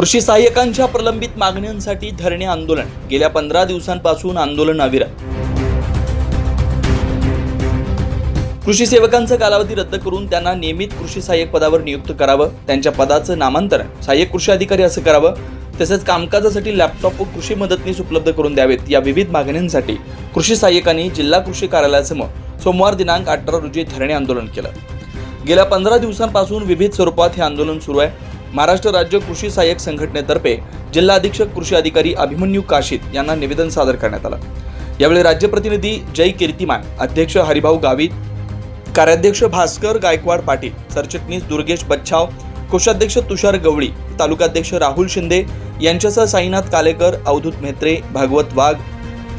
कृषी सहाय्यकांच्या प्रलंबित मागण्यांसाठी धरणे आंदोलन. गेल्या पंधरा दिवसांपासून आंदोलन अविरत. कृषी सेवकांचा कालावधी रद्द करून त्यांना नियमित कृषी सहाय्यक पदावर नियुक्त करावं त्यांच्या पदाचं नामांतर सहाय्यक कृषी अधिकारी असं करावं तसेच कामकाजासाठी लॅपटॉप व कृषी मदतनीस उपलब्ध करून द्यावेत या विविध मागण्यांसाठी कृषी सहाय्यकांनी जिल्हा कृषी कार्यालयासमोर सोमवार दिनांक अठरा रोजी धरणे आंदोलन केलं. गेल्या पंधरा दिवसांपासून विविध स्वरूपात हे आंदोलन सुरू आहे. महाराष्ट्र राज्य कृषी सहाय्यक संघटनेतर्फे जिल्हा अधीक्षक कृषी अधिकारी अभिमन्यू काशीद यांना निवेदन सादर करण्यात आलं. यावेळी राज्य प्रतिनिधी जय कीर्तिमान अध्यक्ष हरिभाऊ गावित कार्याध्यक्ष भास्कर गायकवाड पाटील सरचिटणीस दुर्गेश बच्छाव कोषाध्यक्ष तुषार गवळी तालुकाध्यक्ष राहुल शिंदे यांच्यासह साईनाथ कालेकर अवधूत म्हेत्रे भागवत वाघ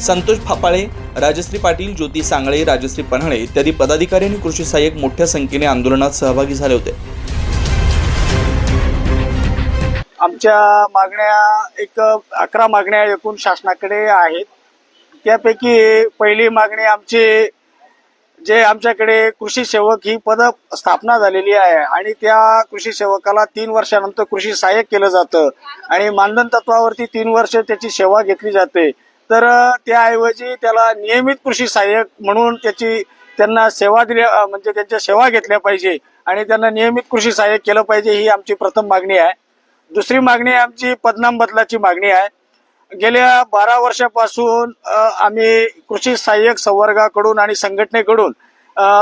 संतोष फापाळे राजश्री पाटील ज्योती सांगळे राजश्री पन्हाळे इत्यादी पदाधिकारी आणि कृषी सहाय्यक मोठ्या संख्येने आंदोलनात सहभागी झाले होते. आमच्या मागण्या एक अकरा मागण्या एकूण शासनाकडे आहेत. त्यापैकी पहिली मागणी आमची जे आमच्याकडे कृषी सेवक ही पद स्थापना झालेली आहे आणि त्या कृषी सेवकाला तीन वर्षानंतर कृषी सहाय्यक केलं जातं आणि मानधन तत्वावरती तीन वर्ष त्याची सेवा घेतली जाते. तर त्याऐवजी त्याला नियमित कृषी सहाय्यक म्हणून त्याची त्यांना सेवा दिल्या म्हणजे त्यांच्या सेवा घेतल्या पाहिजे आणि त्यांना नियमित कृषी सहाय्यक केलं पाहिजे ही आमची प्रथम मागणी आहे. दुसरी मागणी आमची पदनाम बदलाची मागणी आहे. गेल्या बारा वर्षापासून आम्ही कृषी सहाय्यक संवर्गाकडून आणि संघटनेकडून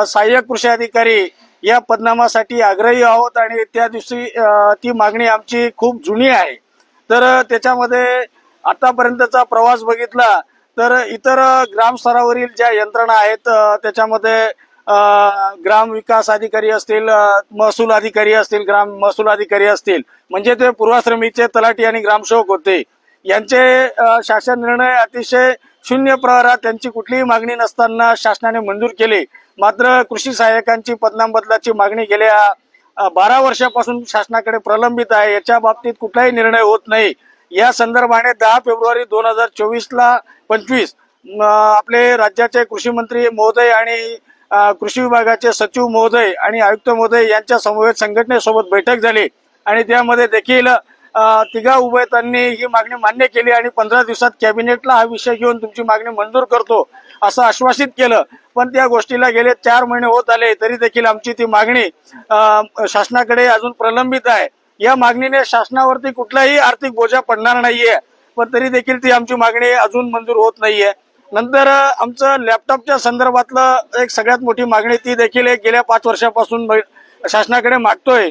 सहाय्यक कृषी अधिकारी या पदनामासाठी आग्रही आहोत आणि त्या दिवशी ती मागणी आमची खूप जुनी आहे. तर त्याच्यामध्ये आतापर्यंतचा प्रवास बघितला तर इतर ग्रामस्तरावरील ज्या यंत्रणा आहेत त्याच्यामध्ये ग्राम विकास अधिकारी असतील महसूल अधिकारी असतील ग्राम महसूल अधिकारी असतील म्हणजे ते पूर्वाश्रमीचे तलाठी आणि ग्रामसेवक होते. यांचे शासन निर्णय अतिशय शून्य प्रहारात त्यांची कुठलीही मागणी नसताना शासनाने मंजूर केली. मात्र कृषी सहाय्यकांची पदनाम बदलाची मागणी गेल्या बारा वर्षापासून शासनाकडे प्रलंबित आहे. याच्या बाबतीत कुठलाही निर्णय होत नाही. या संदर्भाने दहा फेब्रुवारी दोन हजार चोवीसला पंचवीस आपले राज्याचे कृषी मंत्री महोदय आणि कृषी विभागाचे सचिव महोदय आणि आयुक्त महोदय यांच्या समवेत संघटनेसोबत बैठक झाली. आणि त्यामध्ये देखील तिघा उभयतांनी ही मागणी मान्य केली आणि पंधरा दिवसात कॅबिनेटला हा विषय घेऊन तुमची मागणी मंजूर करतो असं आश्वासित केलं. पण त्या गोष्टीला गेले चार महिने होत आले तरी देखील आमची ती मागणी शासनाकडे अजून प्रलंबित आहे. या मागणीने शासनावरती कुठलाही आर्थिक बोजा पडणार नाहीये पण तरी देखील ती आमची मागणी अजून मंजूर होत नाहीये. नंतर आमचं लॅपटॉपच्या संदर्भातलं एक सगळ्यात मोठी मागणी ती देखील एक गेल्या पाच वर्षापासून शासनाकडे मागतोय.